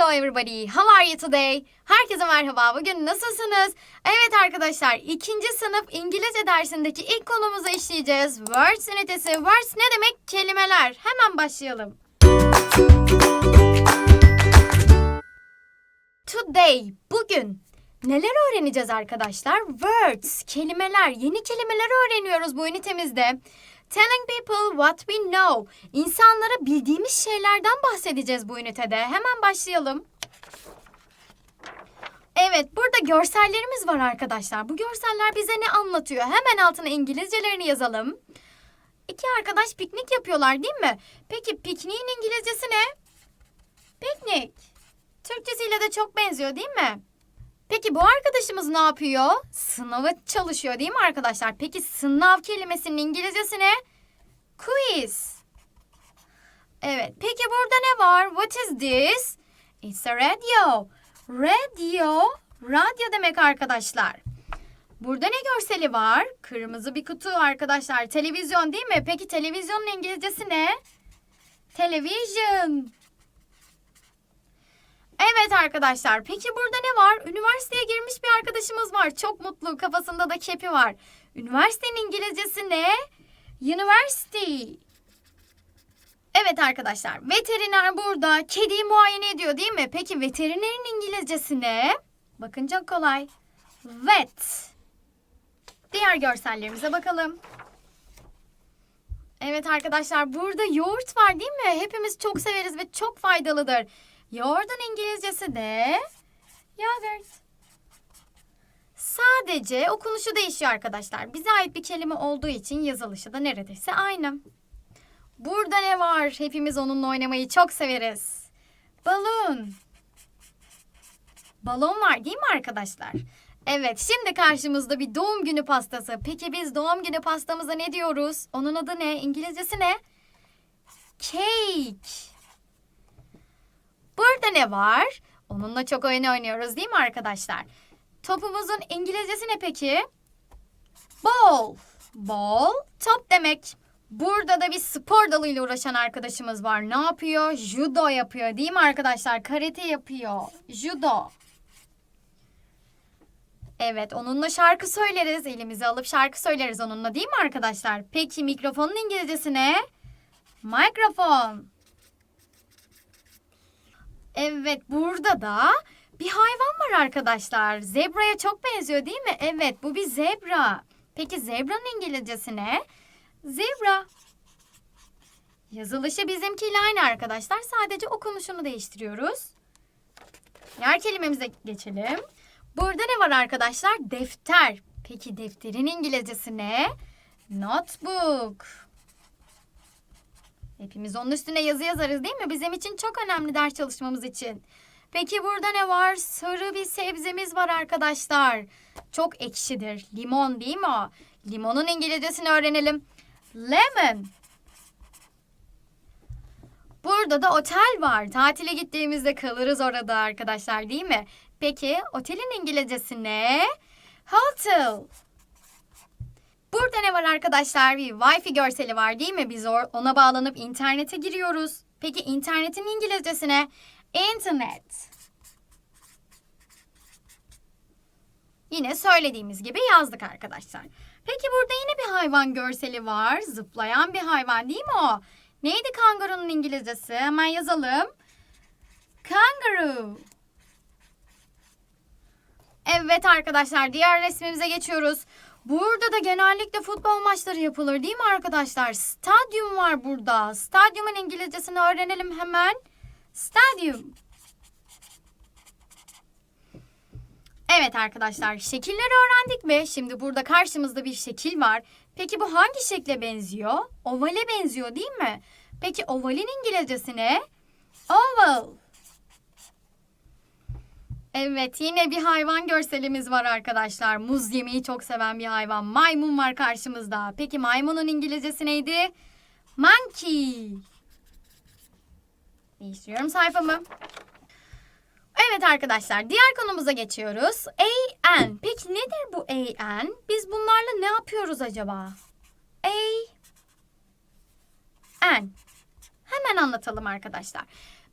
Hello everybody. How are you today? Herkese merhaba. Bugün nasılsınız? Evet arkadaşlar, ikinci sınıf İngilizce dersindeki ilk konumuzu işleyeceğiz. Words ünitesi. Words ne demek? Kelimeler. Hemen başlayalım. Today, bugün neler öğreneceğiz arkadaşlar? Words, kelimeler, yeni kelimeler öğreniyoruz bu ünitemizde. Telling people what we know. İnsanlara bildiğimiz şeylerden bahsedeceğiz bu ünitede. Hemen başlayalım. Evet, burada görsellerimiz var arkadaşlar. Bu görseller bize ne anlatıyor? Hemen altına İngilizcelerini yazalım. İki arkadaş piknik yapıyorlar değil mi? Peki pikniğin İngilizcesi ne? Piknik. Türkçesiyle de çok benziyor değil mi? Peki bu arkadaşımız ne yapıyor? Sınava çalışıyor değil mi arkadaşlar? Peki sınav kelimesinin İngilizcesi ne? Quiz. Evet. Peki burada ne var? What is this? It's a radio. Radio. Radyo demek arkadaşlar. Burada ne görseli var? Kırmızı bir kutu arkadaşlar. Televizyon değil mi? Peki televizyonun İngilizcesi ne? Television. Evet arkadaşlar. Peki burada ne var? Üniversiteye girmiş bir arkadaşımız var. Çok mutlu. Kafasında da kepi var. Üniversitenin İngilizcesi ne? University. Evet arkadaşlar. Veteriner burada. Kediyi muayene ediyor değil mi? Peki veterinerin İngilizcesi ne? Bakın çok kolay. Vet. Diğer görsellerimize bakalım. Evet arkadaşlar burada yoğurt var değil mi? Hepimiz çok severiz ve çok faydalıdır. Yoğurdun İngilizcesi de yogurt. Sadece okunuşu değişiyor arkadaşlar. Bize ait bir kelime olduğu için yazılışı da neredeyse aynı. Burada ne var? Hepimiz onunla oynamayı çok severiz. Balon. Balon var değil mi arkadaşlar? Evet, şimdi karşımızda bir doğum günü pastası. Peki biz doğum günü pastamıza ne diyoruz? Onun adı ne? İngilizcesi ne? Cake. Burada ne var? Onunla çok oyun oynuyoruz değil mi arkadaşlar? Topumuzun İngilizcesi ne peki? Ball. Ball, top demek. Burada da bir spor dalıyla uğraşan arkadaşımız var. Ne yapıyor? Judo yapıyor değil mi arkadaşlar? Karate yapıyor. Judo. Evet, onunla şarkı söyleriz. Elimizi alıp şarkı söyleriz onunla değil mi arkadaşlar? Peki mikrofonun İngilizcesi ne? Mikrofon. Evet, burada da bir hayvan var arkadaşlar. Zebraya çok benziyor değil mi? Evet, bu bir zebra. Peki zebranın İngilizcesi ne? Zebra. Yazılışı bizimkiyle aynı arkadaşlar. Sadece okunuşunu değiştiriyoruz. Diğer kelimemize geçelim. Burada ne var arkadaşlar? Defter. Peki defterin İngilizcesi ne? Notebook. Hepimiz onun üstüne yazı yazarız değil mi? Bizim için çok önemli ders çalışmamız için. Peki burada ne var? Sarı bir sebzemiz var arkadaşlar. Çok ekşidir. Limon değil mi o? Limonun İngilizcesini öğrenelim. Lemon. Burada da otel var. Tatile gittiğimizde kalırız orada arkadaşlar değil mi? Peki otelin İngilizcesi ne? Hotel. Burada ne var arkadaşlar? Bir Wi-Fi görseli var değil mi? Biz ona bağlanıp internete giriyoruz. Peki internetin İngilizcesi ne? Internet. Yine söylediğimiz gibi yazdık arkadaşlar. Peki burada yine bir hayvan görseli var. Zıplayan bir hayvan değil mi o? Neydi kangurunun İngilizcesi? Hemen yazalım. Kangaroo. Evet arkadaşlar diğer resmimize geçiyoruz. Burada da genellikle futbol maçları yapılır değil mi arkadaşlar? Stadyum var burada. Stadyumun İngilizcesini öğrenelim hemen. Stadyum. Evet arkadaşlar şekilleri öğrendik mi? Şimdi burada karşımızda bir şekil var. Peki bu hangi şekle benziyor? Ovale benziyor değil mi? Peki ovalin İngilizcesi ne? Oval. Evet yine bir hayvan görselimiz var arkadaşlar. Muz yemeyi çok seven bir hayvan. Maymun var karşımızda. Peki maymunun İngilizcesi neydi? Monkey. Değiştiriyorum sayfamı. Evet arkadaşlar diğer konumuza geçiyoruz. AN. Peki nedir bu AN? Biz bunlarla ne yapıyoruz acaba? A N. Hemen anlatalım arkadaşlar.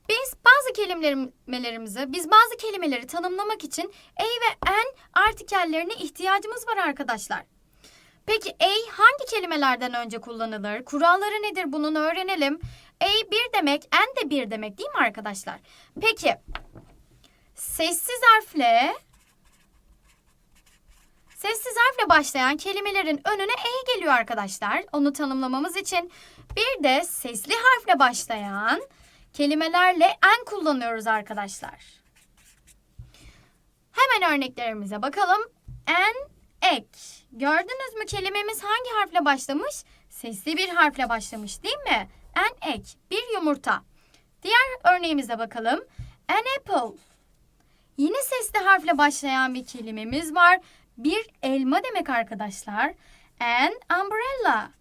Biz bazı kelimelerimizi, biz bazı kelimeleri tanımlamak için a ve n artikellerine ihtiyacımız var arkadaşlar. Peki a hangi kelimelerden önce kullanılır? Kuralları nedir bunun öğrenelim. A bir demek, n de bir demek değil mi arkadaşlar? Peki sessiz harfle sessiz harfle başlayan kelimelerin önüne e geliyor arkadaşlar. Onu tanımlamamız için bir de sesli harfle başlayan kelimelerle n kullanıyoruz arkadaşlar. Hemen örneklerimize bakalım. En, ek. Gördünüz mü kelimemiz hangi harfle başlamış? Sesli bir harfle başlamış değil mi? En, ek. Bir yumurta. Diğer örneğimize bakalım. An apple. Yine sesli harfle başlayan bir kelimemiz var. Bir elma demek arkadaşlar. An umbrella.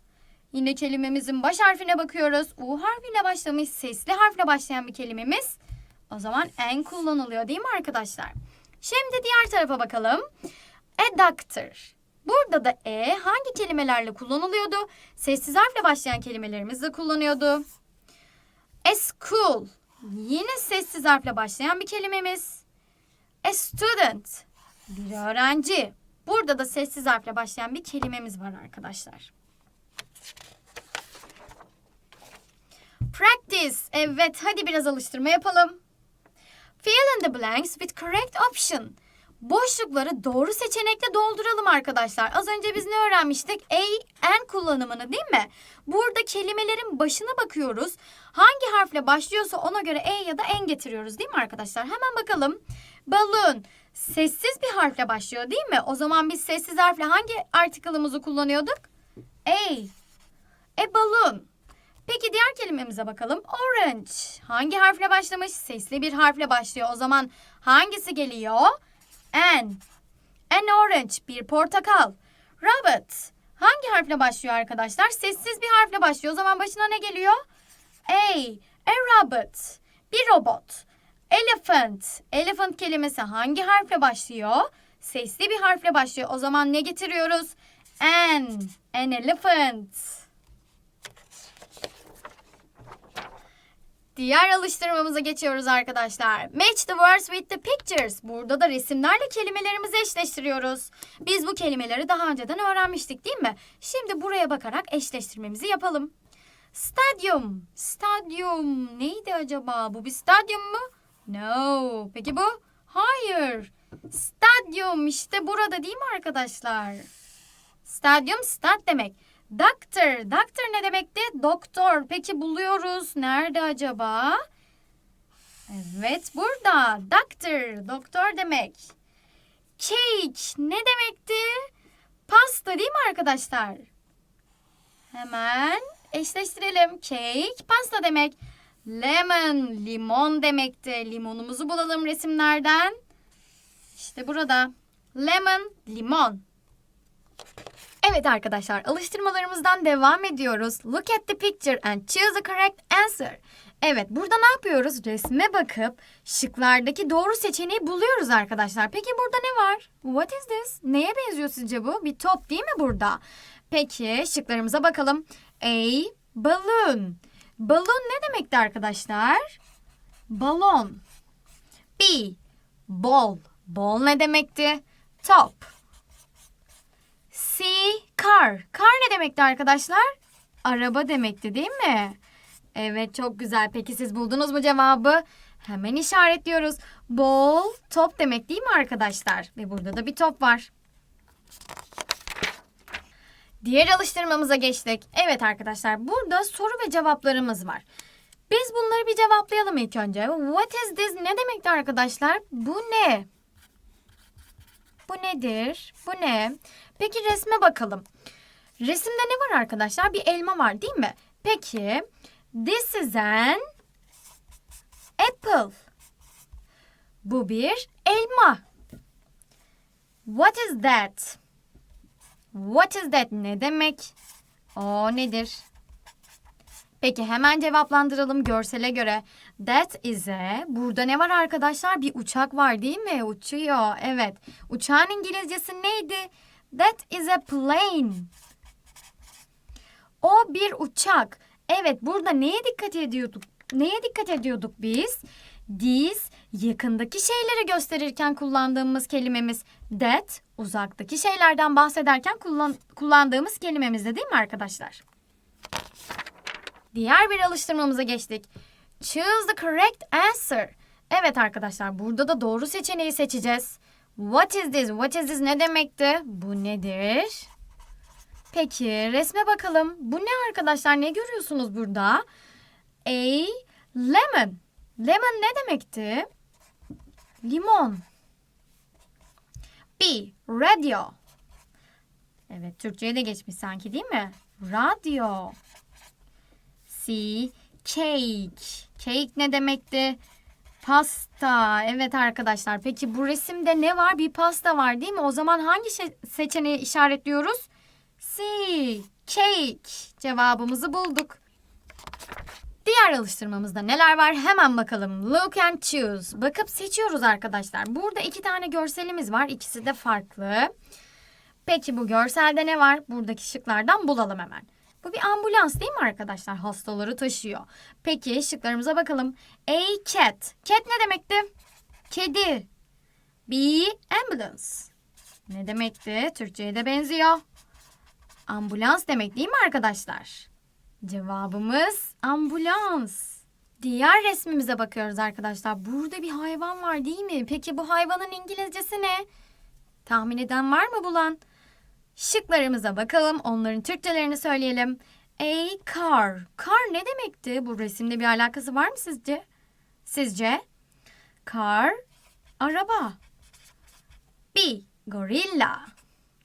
Yine kelimemizin baş harfine bakıyoruz. U harfiyle başlamış, sesli harfle başlayan bir kelimemiz. O zaman en kullanılıyor değil mi arkadaşlar? Şimdi diğer tarafa bakalım. A doctor. Burada da e hangi kelimelerle kullanılıyordu? Sessiz harfle başlayan kelimelerimizi kullanıyordu. A school. Yine sessiz harfle başlayan bir kelimemiz. A student. Bir öğrenci. Burada da sessiz harfle başlayan bir kelimemiz var arkadaşlar. Practice. Evet, hadi biraz alıştırma yapalım. Fill in the blanks with correct option. Boşlukları doğru seçenekle dolduralım arkadaşlar. Az önce biz ne öğrenmiştik? A, N kullanımını değil mi? Burada kelimelerin başına bakıyoruz. Hangi harfle başlıyorsa ona göre E ya da N getiriyoruz değil mi arkadaşlar? Hemen bakalım. Balloon. Sessiz bir harfle başlıyor değil mi? O zaman biz sessiz harfle hangi article'ımızı kullanıyorduk? A. A balloon. Peki diğer kelimemize bakalım. Orange. Hangi harfle başlamış? Sesli bir harfle başlıyor. O zaman hangisi geliyor? N. An orange. Bir portakal. Rabbit. Hangi harfle başlıyor arkadaşlar? Sessiz bir harfle başlıyor. O zaman başına ne geliyor? A. A rabbit. Bir robot. Elephant. Elephant kelimesi hangi harfle başlıyor? Sesli bir harfle başlıyor. O zaman ne getiriyoruz? An. An elephant. Diğer alıştırmamıza geçiyoruz arkadaşlar. Match the words with the pictures. Burada da resimlerle kelimelerimizi eşleştiriyoruz. Biz bu kelimeleri daha önceden öğrenmiştik değil mi? Şimdi buraya bakarak eşleştirmemizi yapalım. Stadyum. Stadyum neydi acaba? Bu bir stadyum mu? No. Peki bu? Hayır. Stadyum işte burada değil mi arkadaşlar? Stadyum stat demek. Doctor. Doctor ne demekti? Doktor. Peki buluyoruz. Nerede acaba? Evet burada. Doctor. Doktor demek. Cake. Ne demekti? Pasta değil mi arkadaşlar? Hemen eşleştirelim. Cake pasta demek. Lemon limon demekti. Limonumuzu bulalım resimlerden. İşte burada. Lemon limon. Evet arkadaşlar alıştırmalarımızdan devam ediyoruz. Look at the picture and choose the correct answer. Evet burada ne yapıyoruz? Resme bakıp şıklardaki doğru seçeneği buluyoruz arkadaşlar. Peki burada ne var? What is this? Neye benziyor sizce bu? Bir top değil mi burada? Peki şıklarımıza bakalım. A. Balloon. Balloon ne demekti arkadaşlar? Balon. B. Ball. Ball ne demekti? Top. C. Car. Car ne demekti arkadaşlar? Araba demekti değil mi? Evet çok güzel. Peki siz buldunuz mu cevabı? Hemen işaretliyoruz. Ball top demek değil mi arkadaşlar? Ve burada da bir top var. Diğer alıştırmamıza geçtik. Evet arkadaşlar burada soru ve cevaplarımız var. Biz bunları bir cevaplayalım ilk önce. What is this? Ne demekti arkadaşlar? Bu ne? Bu nedir? Bu ne? Peki resme bakalım. Resimde ne var arkadaşlar? Bir elma var değil mi? Peki this is an apple. Bu bir elma. What is that? What is that ne demek? O nedir? Peki hemen cevaplandıralım görsele göre. That is a... Burada ne var arkadaşlar? Bir uçak var değil mi? Uçuyor. Evet. Uçağın İngilizcesi neydi? That is a plane. O bir uçak. Evet burada neye dikkat ediyorduk neye dikkat ediyorduk biz? This yakındaki şeyleri gösterirken kullandığımız kelimemiz. That uzaktaki şeylerden bahsederken kullan kullandığımız kelimemizde değil mi arkadaşlar? Diğer bir alıştırmamıza geçtik. Choose the correct answer. Evet arkadaşlar burada da doğru seçeneği seçeceğiz. What is this? What is this ne demekti? Bu nedir? Peki resme bakalım. Bu ne arkadaşlar? Ne görüyorsunuz burada? A lemon. Lemon ne demekti? Limon. B radio. Evet Türkçe'ye de geçmiş sanki değil mi? Radyo. C cake. Cake ne demekti? Pasta. Evet arkadaşlar. Peki bu resimde ne var? Bir pasta var değil mi? O zaman hangi seçeneği işaretliyoruz? C. Cake. Cevabımızı bulduk. Diğer alıştırmamızda neler var? Hemen bakalım. Look and choose. Bakıp seçiyoruz arkadaşlar. Burada iki tane görselimiz var. İkisi de farklı. Peki bu görselde ne var? Buradaki şıklardan bulalım hemen. Bu bir ambulans değil mi arkadaşlar? Hastaları taşıyor. Peki şıklarımıza bakalım. A cat. Cat ne demekti? Kedi. B ambulance. Ne demekti? Türkçe'ye de benziyor. Ambulans demek değil mi arkadaşlar? Cevabımız ambulans. Diğer resmimize bakıyoruz arkadaşlar. Burada bir hayvan var değil mi? Peki bu hayvanın İngilizcesi ne? Tahmin eden var mı bulan? Şıklarımıza bakalım. Onların Türkçelerini söyleyelim. A car. Car ne demekti? Bu resimde bir alakası var mı sizce? Sizce? Car, araba. B, gorilla.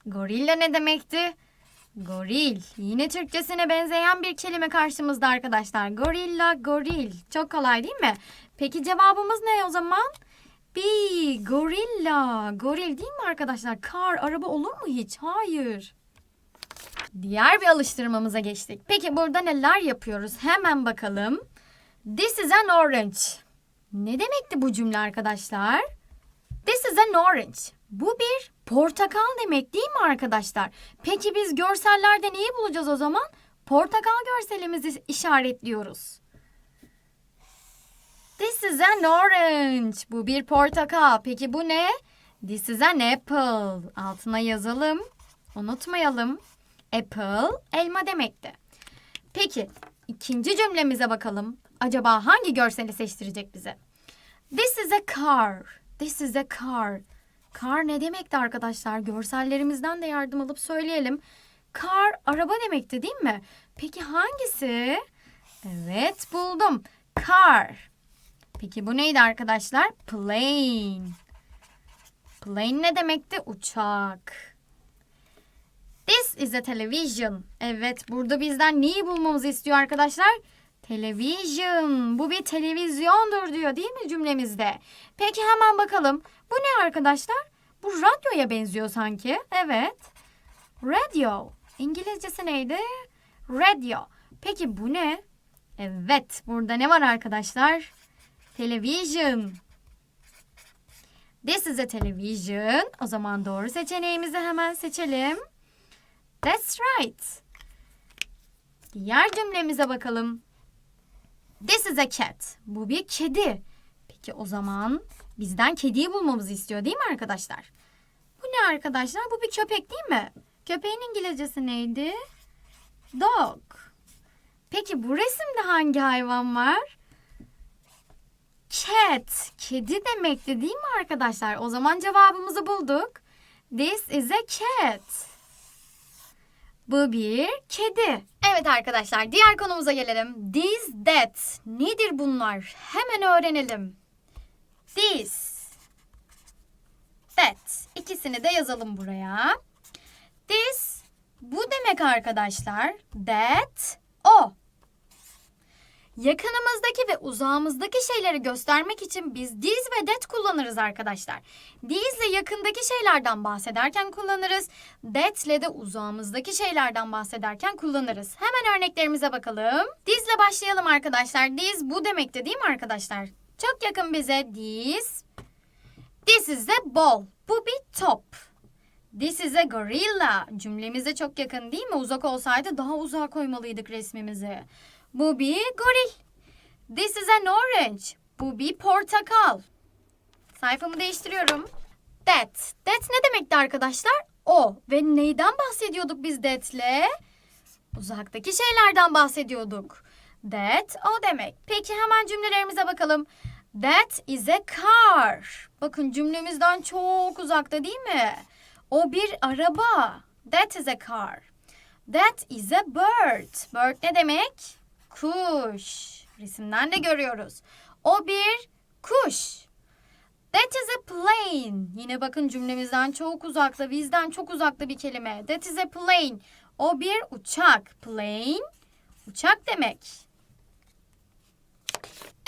Gorilla ne demekti? Goril. Yine Türkçesine benzeyen bir kelime karşımızda arkadaşlar. Gorilla, goril. Çok kolay değil mi? Peki cevabımız ne o zaman? B, gorilla. Goril değil mi arkadaşlar? Car, araba olur mu hiç? Hayır. Diğer bir alıştırmamıza geçtik. Peki burada neler yapıyoruz? Hemen bakalım. This is an orange. Ne demekti bu cümle arkadaşlar? This is an orange. Bu bir portakal demek değil mi arkadaşlar? Peki biz görsellerde neyi bulacağız o zaman? Portakal görselimizi işaretliyoruz. This is an orange. Bu bir portakal. Peki bu ne? This is an apple. Altına yazalım. Unutmayalım. Apple elma demekti. Peki ikinci cümlemize bakalım. Acaba hangi görseli seçtirecek bize? This is a car. This is a car. Car ne demekti arkadaşlar? Görsellerimizden de yardım alıp söyleyelim. Car araba demekti değil mi? Peki hangisi? Evet buldum. Car. Peki bu neydi arkadaşlar? Plane. Plane ne demekti? Uçak. This is a television. Evet burada bizden neyi bulmamızı istiyor arkadaşlar? Television. Bu bir televizyondur diyor değil mi cümlemizde? Peki hemen bakalım. Bu ne arkadaşlar? Bu radyoya benziyor sanki. Evet. Radio. İngilizcesi neydi? Radio. Peki bu ne? Evet. Burada ne var arkadaşlar? Television. This is a television. O zaman doğru seçeneğimizi hemen seçelim. That's right. Diğer cümlemize bakalım. This is a cat. Bu bir kedi. Peki o zaman bizden kediyi bulmamızı istiyor değil mi arkadaşlar? Bu ne arkadaşlar? Bu bir köpek değil mi? Köpeğin İngilizcesi neydi? Dog. Peki bu resimde hangi hayvan var? Cat. Kedi demekti değil mi arkadaşlar? O zaman cevabımızı bulduk. This is a cat. Bu bir kedi. Evet arkadaşlar diğer konumuza gelelim. This, that. Nedir bunlar? Hemen öğrenelim. This. That. İkisini de yazalım buraya. This bu demek arkadaşlar. That o. Yakınımızdaki ve uzağımızdaki şeyleri göstermek için biz this ve that kullanırız arkadaşlar. İle yakındaki şeylerden bahsederken kullanırız. İle de uzağımızdaki şeylerden bahsederken kullanırız. Hemen örneklerimize bakalım. İle başlayalım arkadaşlar. This bu demekti değil mi arkadaşlar? Çok yakın bize this. This is a ball. Bu bir top. This is a gorilla. Cümlemize çok yakın değil mi? Uzak olsaydı daha uzağa koymalıydık resmimizi. Bu bir goril. This is an orange. Bu bir portakal. Sayfamı değiştiriyorum. That. That ne demekti arkadaşlar? O. Ve neyden bahsediyorduk biz that'le? Uzaktaki şeylerden bahsediyorduk. That o demek. Peki hemen cümlelerimize bakalım. That is a car. Bakın cümlemizden çok uzakta değil mi? O bir araba. That is a car. That is a bird. Bird ne demek? Kuş. Resimden de görüyoruz. O bir kuş. That is a plane. Yine bakın cümlemizden çok uzakta, bizden çok uzakta bir kelime. That is a plane. O bir uçak. Plane, uçak demek.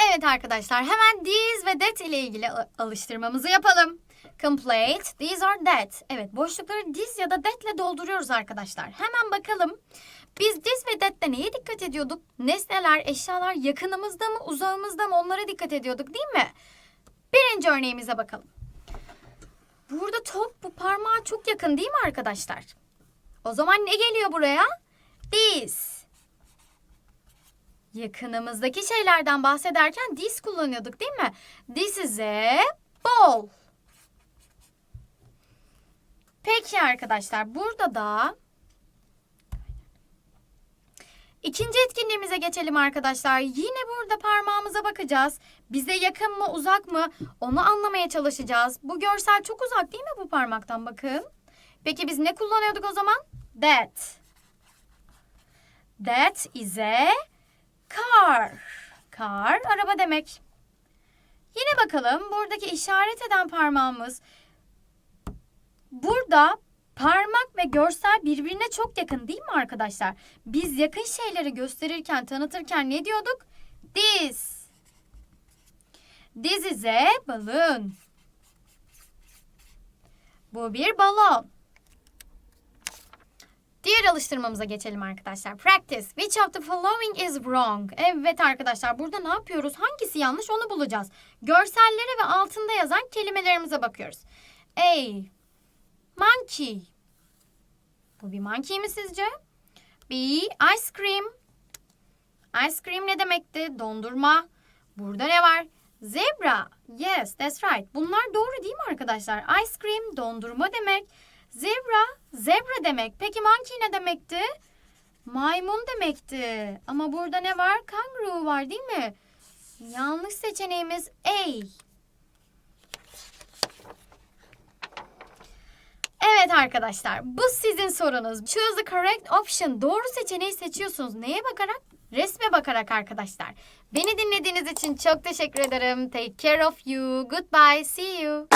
Evet arkadaşlar hemen these ve that ile ilgili alıştırmamızı yapalım. Complete, these are that. Evet boşlukları this ya da that ile dolduruyoruz arkadaşlar. Hemen bakalım. Biz this ve that'te neye dikkat ediyorduk? Nesneler, eşyalar yakınımızda mı, uzağımızda mı onlara dikkat ediyorduk değil mi? Birinci örneğimize bakalım. Burada top bu parmağa çok yakın değil mi arkadaşlar? O zaman ne geliyor buraya? This. Yakınımızdaki şeylerden bahsederken this kullanıyorduk değil mi? This is a ball. Peki arkadaşlar burada da ikinci etkinliğimize geçelim arkadaşlar. Yine burada parmağımıza bakacağız. Bize yakın mı uzak mı onu anlamaya çalışacağız. Bu görsel çok uzak değil mi bu parmaktan bakın. Peki biz ne kullanıyorduk o zaman? That. That is a car. Car araba demek. Yine bakalım buradaki işaret eden parmağımız. Burada parmak ve görsel birbirine çok yakın değil mi arkadaşlar? Biz yakın şeyleri gösterirken, tanıtırken ne diyorduk? This. This is a balloon. Bu bir balon. Diğer alıştırmamıza geçelim arkadaşlar. Practice. Which of the following is wrong? Evet arkadaşlar burada ne yapıyoruz? Hangisi yanlış onu bulacağız. Görsellere ve altında yazan kelimelerimize bakıyoruz. A. Monkey. Bu bir monkey mi sizce? B. Ice cream. Ice cream ne demekti? Dondurma. Burada ne var? Zebra. Yes, that's right. Bunlar doğru değil mi arkadaşlar? Ice cream dondurma demek. Zebra, zebra demek. Peki monkey ne demekti? Maymun demekti. Ama burada ne var? Kangaroo var değil mi? Yanlış seçeneğimiz A. Evet arkadaşlar, bu sizin sorunuz. Choose the correct option. Doğru seçeneği seçiyorsunuz. Neye bakarak? Resme bakarak arkadaşlar. Beni dinlediğiniz için çok teşekkür ederim. Take care of you. Goodbye. See you.